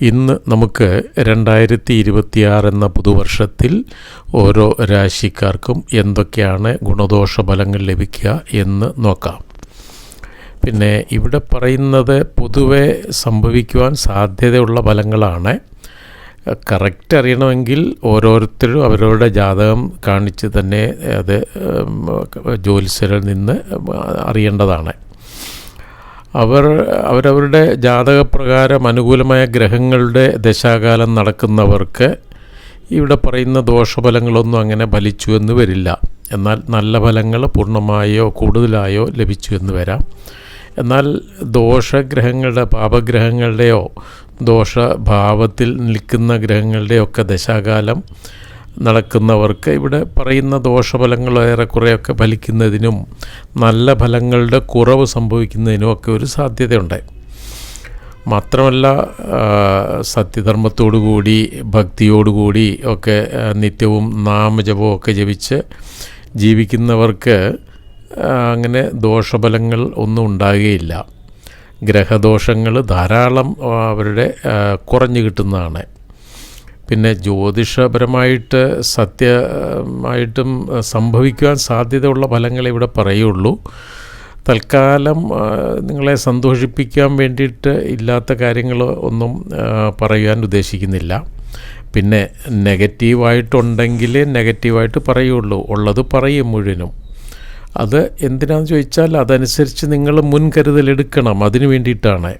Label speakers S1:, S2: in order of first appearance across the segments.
S1: ഇന്ന് നമുക്ക് രണ്ടായിരത്തി ഇരുപത്തിയാറ് എന്ന പുതുവർഷത്തിൽ ഓരോ രാശിക്കാർക്കും എന്തൊക്കെയാണ് ഗുണദോഷ ഫലങ്ങൾ ലഭിക്കുക എന്ന് നോക്കാം. പിന്നെ ഇവിടെ പറയുന്നത് പൊതുവെ സംഭവിക്കുവാൻ സാധ്യതയുള്ള ഫലങ്ങളാണ്. കറക്റ്റ് അറിയണമെങ്കിൽ ഓരോരുത്തരും അവരവരുടെ ജാതകം കാണിച്ച് തന്നെ അത് ജ്യോത്സ്യരിൽ നിന്ന് അറിയേണ്ടതാണ്. അവർ അവരവരുടെ ജാതകപ്രകാരം അനുകൂലമായ ഗ്രഹങ്ങളുടെ ദശാകാലം നടക്കുന്നവർക്ക് ഇവിടെ പറയുന്ന ദോഷഫലങ്ങളൊന്നും അങ്ങനെ ഫലിച്ചു എന്ന് വരില്ല. എന്നാൽ നല്ല ഫലങ്ങൾ പൂർണമായോ കൂടുതലായോ ലഭിച്ചു എന്ന് വരാം. എന്നാൽ ദോഷഗ്രഹങ്ങളുടെ പാപഗ്രഹങ്ങളുടെയോ ദോഷഭാവത്തിൽ നിൽക്കുന്ന ഗ്രഹങ്ങളുടെയൊക്കെ ദശാകാലം നടക്കുന്നവർക്ക് ഇവിടെ പറയുന്ന ദോഷഫലങ്ങൾ ഏറെക്കുറെയൊക്കെ ഫലിക്കുന്നതിനും നല്ല ഫലങ്ങളുടെ കുറവ് സംഭവിക്കുന്നതിനും ഒക്കെ ഒരു സാധ്യതയുണ്ട്. മാത്രമല്ല സത്യധർമ്മത്തോടുകൂടി ഭക്തിയോടുകൂടി ഒക്കെ നിത്യവും നാമജപവും ഒക്കെ ജപിച്ച് ജീവിക്കുന്നവർക്ക് അങ്ങനെ ദോഷഫലങ്ങൾ ഒന്നും ഉണ്ടാകുകയില്ല. ഗ്രഹദോഷങ്ങൾ ധാരാളം അവരുടെ കുറഞ്ഞു കിട്ടുന്നതാണ്. പിന്നെ ജ്യോതിഷപരമായിട്ട് സത്യമായിട്ടും സംഭവിക്കുവാൻ സാധ്യതയുള്ള ഫലങ്ങളെ ഇവിടെ പറയുള്ളൂ. തൽക്കാലം നിങ്ങളെ സന്തോഷിപ്പിക്കാൻ വേണ്ടിയിട്ട് ഇല്ലാത്ത കാര്യങ്ങൾ ഒന്നും പറയാൻ ഉദ്ദേശിക്കുന്നില്ല. പിന്നെ നെഗറ്റീവായിട്ടുണ്ടെങ്കിൽ നെഗറ്റീവായിട്ട് പറയുള്ളൂ. ഉള്ളത് പറയും മുഴുവനും. അത് എന്തിനാണെന്ന് ചോദിച്ചാൽ അതനുസരിച്ച് നിങ്ങൾ മുൻകരുതലെടുക്കണം. അതിന് വേണ്ടിയിട്ടാണ്.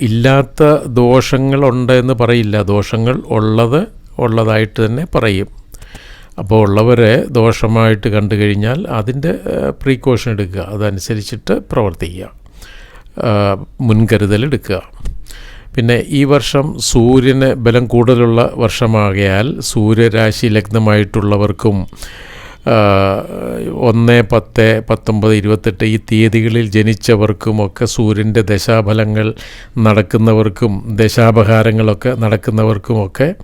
S1: ഇല്ലാത്ത ദോഷങ്ങളുണ്ട് എന്ന് പറയില്ല. ദോഷങ്ങൾ ഉള്ളത് ഉള്ളതായിട്ട് തന്നെ പറയും. അപ്പോൾ ഉള്ളവരെ ദോഷമായിട്ട് കണ്ടു കഴിഞ്ഞാൽ അതിന്റെ പ്രീക്കോഷൻ എടുക്കുക. അതനുസരിച്ചിട്ട് പ്രവർത്തിക്കുക. മുൻകരുതലെടുക്കുക പിന്നെ ഈ വർഷം സൂര്യന് ബലം കൂടുതലുള്ള വർഷമാകയാൽ സൂര്യരാശി ലഗ്നമായിട്ടുള്ളവർക്കും ഒന്ന് പത്ത് പത്തൊമ്പത് ഇരുപത്തെട്ട് ഈ തീയതികളിൽ ജനിച്ചവർക്കും ഒക്കെ സൂര്യന്റെ ദശാഫലങ്ങൾ നടക്കുന്നവർക്കും ദശാപഹാരങ്ങളൊക്കെ നടക്കുന്നവർക്കുമൊക്കെ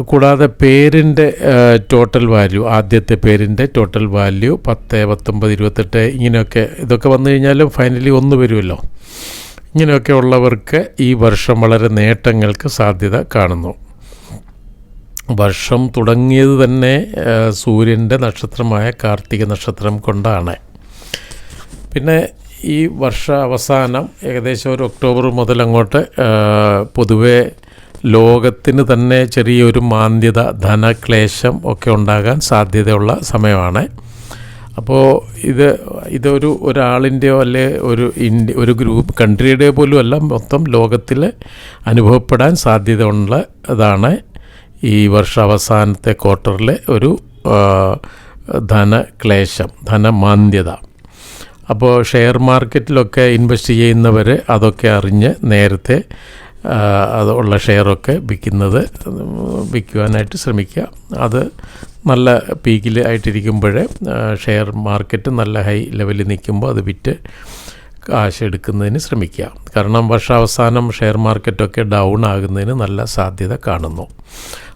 S1: കൂടാതെ പേരിന്റെ ടോട്ടൽ വാല്യൂ ആദ്യത്തെ പേരിന്റെ ടോട്ടൽ വാല്യൂ പത്ത് പത്തൊമ്പത് ഇരുപത്തെട്ട് ഇങ്ങനെയൊക്കെ ഇതൊക്കെ വന്നു കഴിഞ്ഞാലും ഫൈനലി ഒന്ന് വരുമല്ലോ. ഇങ്ങനെയൊക്കെ ഉള്ളവർക്ക് ഈ വർഷം വളരെ നേട്ടങ്ങൾക്ക് സാധ്യത കാണുന്നു. വർഷം തുടങ്ങിയത് തന്നെ സൂര്യന്റെ നക്ഷത്രമായ കാർത്തിക നക്ഷത്രം കൊണ്ടാണ്. പിന്നെ ഈ വർഷ അവസാനം ഏകദേശം ഒരു ഒക്ടോബർ മുതൽ അങ്ങോട്ട് പൊതുവെ ലോകത്തിന് തന്നെ ചെറിയൊരു മാന്ദ്യത ധനക്ലേശം ഒക്കെ ഉണ്ടാകാൻ സാധ്യതയുള്ള സമയമാണ്. അപ്പോൾ ഇത് ഇതൊരു ഒരാളിന്റെയോ അല്ലെ ഒരു ഇന്ത്യ ഒരു ഗ്രൂപ്പ് കൺട്രിയുടെ പോലും അല്ല മൊത്തം ലോകത്തിൽ അനുഭവപ്പെടാൻ സാധ്യതയുള്ള ഇതാണ് ഈ വർഷാവസാനത്തെ ക്വാർട്ടറിലെ ഒരു ധനക്ലേശം ധനമാന്ദ്യത. അപ്പോൾ ഷെയർ മാർക്കറ്റിലൊക്കെ ഇൻവെസ്റ്റ് ചെയ്യുന്നവർ അതൊക്കെ അറിഞ്ഞ് നേരത്തെ ഉള്ള ഷെയറൊക്കെ വിൽക്കുന്നത് വിൽക്കുവാനായിട്ട് ശ്രമിക്കുക. അത് നല്ല പീക്കിൽ ആയിട്ടിരിക്കുമ്പോൾ ഷെയർ മാർക്കറ്റ് നല്ല ഹൈ ലെവലിൽ നിൽക്കുമ്പോൾ അത് വിറ്റ് കാശ് എടുക്കുന്നതിന് ശ്രമിക്കുക. കാരണം വർഷാവസാനം ഷെയർ മാർക്കറ്റൊക്കെ ഡൗൺ ആകുന്നതിന് നല്ല സാധ്യത കാണുന്നു.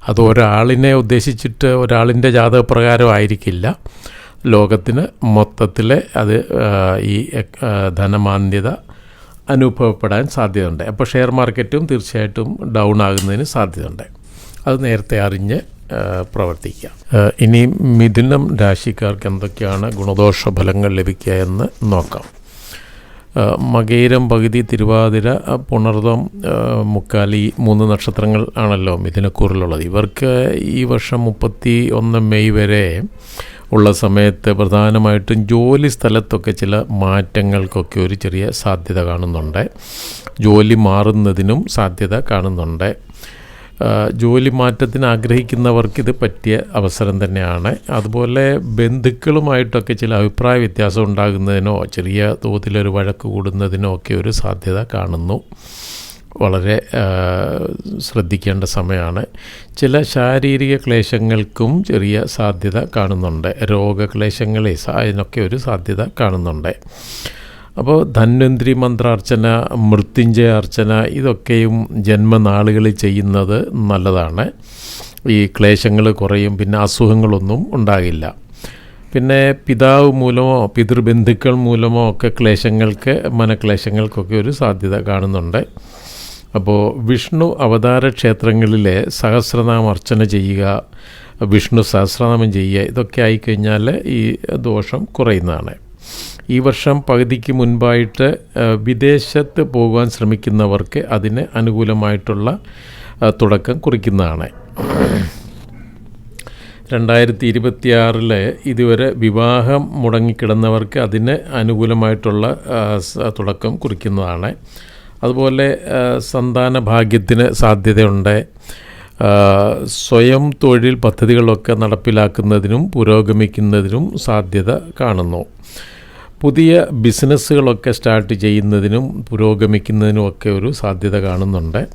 S1: അത് ഒരാളിനെ ഉദ്ദേശിച്ചിട്ട് ഒരാളിന്റെ ജാതകപ്രകാരം ആയിരിക്കില്ല. ലോകത്തിന് മൊത്തത്തിൽ അത് ഈ ധനമാന്ദ്യത അനുഭവപ്പെടാൻ സാധ്യതയുണ്ട്. അപ്പോൾ ഷെയർ മാർക്കറ്റും തീർച്ചയായിട്ടും ഡൗൺ ആകുന്നതിന് സാധ്യതയുണ്ട്. അത് നേരത്തെ അറിഞ്ഞ് പ്രവർത്തിക്കുക ഇനി മിഥുനം രാശിക്കാർക്ക് എന്തൊക്കെയാണ് ഗുണദോഷ ഫലങ്ങൾ ലഭിക്കുക എന്ന് നോക്കാം. മകേരം പകുതി തിരുവാതിര പുണർതം മുക്കാലി മൂന്ന് നക്ഷത്രങ്ങൾ ആണല്ലോ മിഥുനക്കൂറിലുള്ളത്. ഇവർക്ക് ഈ വർഷം മുപ്പത്തി ഒന്ന് മെയ് വരെ ഉള്ള സമയത്ത് പ്രധാനമായിട്ടും ജോലി സ്ഥലത്തൊക്കെ ചില മാറ്റങ്ങൾക്കൊക്കെ ഒരു ചെറിയ സാധ്യത കാണുന്നുണ്ട്. ജോലി മാറുന്നതിനും സാധ്യത കാണുന്നുണ്ട്. ജോലി മാറ്റത്തിന് ആഗ്രഹിക്കുന്നവർക്ക് ഇത് പറ്റിയ അവസരം തന്നെയാണ്. അതുപോലെ ബന്ധുക്കളുമായിട്ടൊക്കെ ചില അഭിപ്രായ വ്യത്യാസം ഉണ്ടാകുന്നതിനോ ചെറിയ തോതിലൊരു വഴക്ക് കൂടുന്നതിനോ ഒക്കെ ഒരു സാധ്യത കാണുന്നു. വളരെ ശ്രദ്ധിക്കേണ്ട സമയമാണ്. ചില ശാരീരിക ക്ലേശങ്ങൾക്കും ചെറിയ സാധ്യത കാണുന്നുണ്ട്. രോഗക്ലേശങ്ങളെ അതിനൊക്കെ ഒരു സാധ്യത കാണുന്നുണ്ട്. അപ്പോൾ ധന്വന്തിരി മന്ത്രാർച്ചന മൃത്യുഞ്ജയ അർച്ചന ഇതൊക്കെയും ജന്മനാളുകളിൽ ചെയ്യുന്നത് നല്ലതാണ്. ഈ ക്ലേശങ്ങൾ കുറയും പിന്നെ അസുഖങ്ങളൊന്നും ഉണ്ടാകില്ല. പിന്നെ പിതാവ് മൂലമോ പിതൃബന്ധുക്കൾ മൂലമോ ഒക്കെ ക്ലേശങ്ങൾക്ക് മനക്ലേശങ്ങൾക്കൊക്കെ ഒരു സാധ്യത കാണുന്നുണ്ട്. അപ്പോൾ വിഷ്ണു അവതാര ക്ഷേത്രങ്ങളിലെ സഹസ്രനാമം അർച്ചന ചെയ്യുക വിഷ്ണു സഹസ്രനാമം ചെയ്യുക ഇതൊക്കെ ആയിക്കഴിഞ്ഞാൽ ഈ ദോഷം കുറയുന്നതാണ്. ഈ വർഷം പകുതിക്ക് മുൻപായിട്ട് വിദേശത്ത് പോകുവാൻ ശ്രമിക്കുന്നവർക്ക് അതിന് അനുകൂലമായിട്ടുള്ള തുടക്കം കുറിക്കുന്നതാണ്. രണ്ടായിരത്തി ഇരുപത്തിയാറിൽ ഇതുവരെ വിവാഹം മുടങ്ങിക്കിടന്നവർക്ക് അതിന് അനുകൂലമായിട്ടുള്ള തുടക്കം കുറിക്കുന്നതാണ്. അതുപോലെ സന്താന ഭാഗ്യത്തിന് സാധ്യതയുണ്ട്. സ്വയം തൊഴിൽ പദ്ധതികളൊക്കെ നടപ്പിലാക്കുന്നതിനും പുരോഗമിക്കുന്നതിനും സാധ്യത കാണുന്നു. പുതിയ ബിസിനസ്സുകളൊക്കെ സ്റ്റാർട്ട് ചെയ്യുന്നതിനും പുരോഗമിക്കുന്നതിനും ഒക്കെ ഒരു സാധ്യത കാണുന്നുണ്ട്.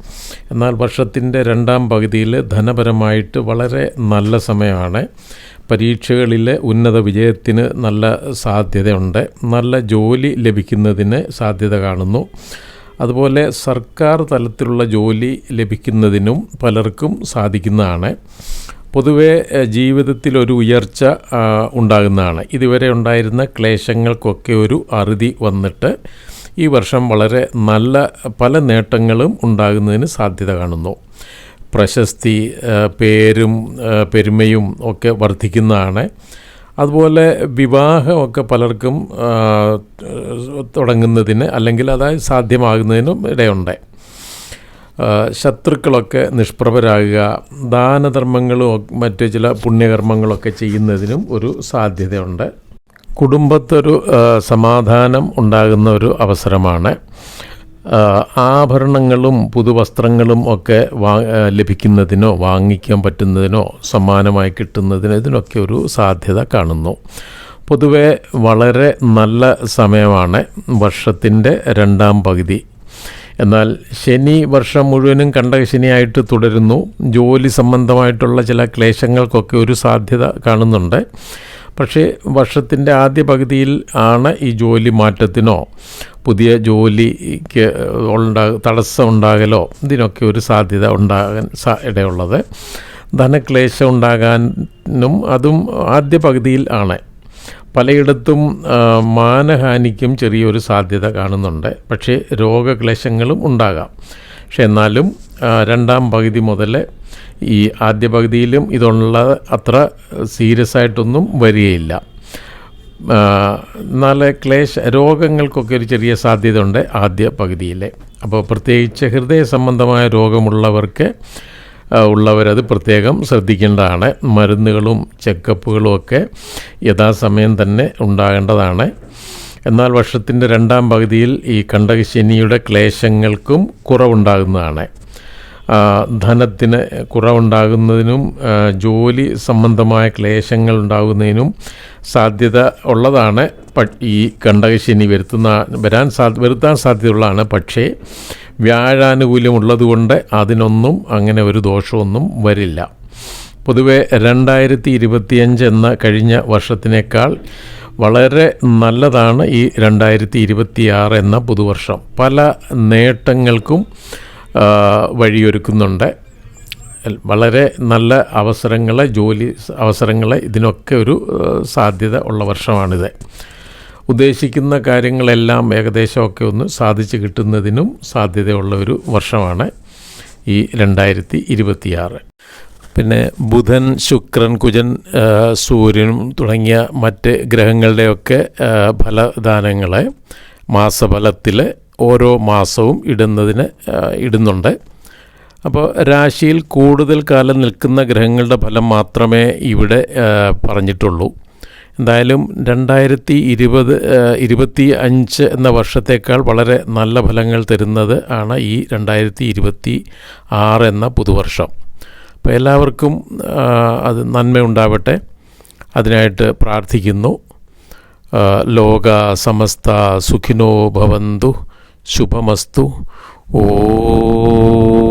S1: എന്നാൽ വർഷത്തിന്റെ രണ്ടാം പകുതിയിൽ ധനപരമായിട്ട് വളരെ നല്ല സമയമാണ്. പരീക്ഷകളിലെ ഉന്നത വിജയത്തിന് നല്ല സാധ്യതയുണ്ട്. നല്ല ജോലി ലഭിക്കുന്നതിന് സാധ്യത കാണുന്നു. അതുപോലെ സർക്കാർ തലത്തിലുള്ള ജോലി ലഭിക്കുന്നതിനും പലർക്കും സാധിക്കുന്നതാണ്. പൊതുവെ ജീവിതത്തിൽ ഒരു ഉയർച്ച ഉണ്ടാകുന്നതാണ്. ഇതുവരെ ഉണ്ടായിരുന്ന ക്ലേശങ്ങൾക്കൊക്കെ ഒരു അറുതി വന്നിട്ട് ഈ വർഷം വളരെ നല്ല പല നേട്ടങ്ങളും ഉണ്ടാകുന്നതിന് സാധ്യത കാണുന്നു. പ്രശസ്തി പേരും പെരുമയും ഒക്കെ വർദ്ധിക്കുന്നതാണ്. അതുപോലെ വിവാഹമൊക്കെ പലർക്കും തുടങ്ങുന്നതിന് അല്ലെങ്കിൽ അതായത് സാധ്യമാകുന്നതിനും ഇടയുണ്ട്. ശത്രുക്കളൊക്കെ നിഷ്പ്രഭരാകുക ദാനധർമ്മങ്ങളും മറ്റു ചില പുണ്യകർമ്മങ്ങളൊക്കെ ചെയ്യുന്നതിനും ഒരു സാധ്യതയുണ്ട്. കുടുംബത്തൊരു സമാധാനം ഉണ്ടാകുന്ന ഒരു അവസരമാണ്. ആഭരണങ്ങളും പുതുവസ്ത്രങ്ങളും ഒക്കെ വാ ലഭിക്കുന്നതിനോ വാങ്ങിക്കാൻ പറ്റുന്നതിനോ സമ്മാനമായി കിട്ടുന്നതിനോ ഇതിനൊക്കെ ഒരു സാധ്യത കാണുന്നു. പൊതുവെ വളരെ നല്ല സമയമാണ്. വർഷത്തിന്റെ രണ്ടാം പകുതി എന്നാൽ ശനി വർഷം മുഴുവനും കണ്ടകശനിയായിട്ട് തുടരുന്നു. ജോലി സംബന്ധമായിട്ടുള്ള ചില ക്ലേശങ്ങൾക്കൊക്കെ ഒരു സാധ്യത കാണുന്നുണ്ട്. പക്ഷേ വർഷത്തിന്റെ ആദ്യ പകുതിയിൽ ആണ് ഈ ജോലി മാറ്റത്തിനോ പുതിയ ജോലിക്ക് ഉണ്ടാ തടസ്സം ഉണ്ടാകലോ ഇതിനൊക്കെ ഒരു സാധ്യത ഉണ്ടാകാൻ സാ ഇടയുള്ളത്. ധനക്ലേശം ഉണ്ടാകാനും അതും ആദ്യ പകുതിയിൽ ആണ്. പലയിടത്തും മാനഹാനിക്കും ചെറിയൊരു സാധ്യത കാണുന്നുണ്ട്. പക്ഷേ രോഗക്ലേശങ്ങളും ഉണ്ടാകാം. പക്ഷെ എന്നാലും രണ്ടാം പകുതി മുതൽ ഈ ആദ്യ പകുതിയിലും ഇതുള്ള അത്ര സീരിയസ് ആയിട്ടൊന്നും വരികയില്ല. എന്നാൽ ക്ലേശ രോഗങ്ങൾക്കൊക്കെ ഒരു ചെറിയ സാധ്യത ഉണ്ട് ആദ്യ പകുതിയിൽ അപ്പോൾ പ്രത്യേകിച്ച് ഹൃദയ സംബന്ധമായ രോഗമുള്ളവർക്ക് ഉള്ളവരത് പ്രത്യേകം ശ്രദ്ധിക്കേണ്ടതാണ്. മരുന്നുകളും ചെക്കപ്പുകളും ഒക്കെ യഥാസമയം തന്നെ ഉണ്ടാകേണ്ടതാണ്. എന്നാൽ വർഷത്തിന്റെ രണ്ടാം പകുതിയിൽ ഈ കണ്ടകശനിയുടെ ക്ലേശങ്ങൾക്കും കുറവുണ്ടാകുന്നതാണ്. ധനത്തിന് കുറവുണ്ടാകുന്നതിനും ജോലി സംബന്ധമായ ക്ലേശങ്ങൾ ഉണ്ടാകുന്നതിനും സാധ്യത ഉള്ളതാണ്. ഈ കണ്ടകശനി വരുത്തുന്ന വരാൻ സാ വരുത്താൻ സാധ്യതയുള്ളതാണ്. പക്ഷേ വ്യാഴാനുകൂല്യമുള്ളതുകൊണ്ട് അതിനൊന്നും അങ്ങനെ ഒരു ദോഷമൊന്നും വരില്ല. പൊതുവെ രണ്ടായിരത്തി ഇരുപത്തിയഞ്ച് എന്ന കഴിഞ്ഞ വർഷത്തിനേക്കാൾ വളരെ നല്ലതാണ് ഈ രണ്ടായിരത്തി ഇരുപത്തിയാറ് എന്ന പുതുവർഷം. പല നേട്ടങ്ങൾക്കും വഴിയൊരുക്കുന്നുണ്ട്. വളരെ നല്ല അവസരങ്ങളെ ജോലി അവസരങ്ങളെ ഇതിനൊക്കെ ഒരു സാധ്യത ഉള്ള വർഷമാണിത്. ഉദ്ദേശിക്കുന്ന കാര്യങ്ങളെല്ലാം ഏകദേശമൊക്കെ ഒന്ന് സാധിച്ചു കിട്ടുന്നതിനും സാധ്യതയുള്ള ഒരു വർഷമാണ് ഈ രണ്ടായിരത്തി ഇരുപത്തിയാറ് പിന്നെ ബുധൻ ശുക്രൻ കുജൻ സൂര്യനും തുടങ്ങിയ മറ്റ് ഗ്രഹങ്ങളുടെയൊക്കെ ഫലദാനങ്ങളെ മാസഫലത്തിൽ ഓരോ മാസവും ഇടുന്നതിന് ഇടുന്നുണ്ട്. അപ്പോൾ രാശിയിൽ കൂടുതൽ കാലം നിൽക്കുന്ന ഗ്രഹങ്ങളുടെ ഫലം മാത്രമേ ഇവിടെ പറഞ്ഞിട്ടുള്ളൂ. എന്തായാലും രണ്ടായിരത്തി ഇരുപത് ഇരുപത്തി അഞ്ച് എന്ന വർഷത്തേക്കാൾ വളരെ നല്ല ഫലങ്ങൾ തരുന്നത് ആണ് ഈ രണ്ടായിരത്തി ഇരുപത്തി ആറ് എന്ന പുതുവർഷം. അപ്പോൾ എല്ലാവർക്കും അത് നന്മയുണ്ടാവട്ടെ. അതിനായിട്ട് പ്രാർത്ഥിക്കുന്നു. ലോക സമസ്ത സുഖിനോ ഭവന്തു ശുഭമസ്തു. ഓം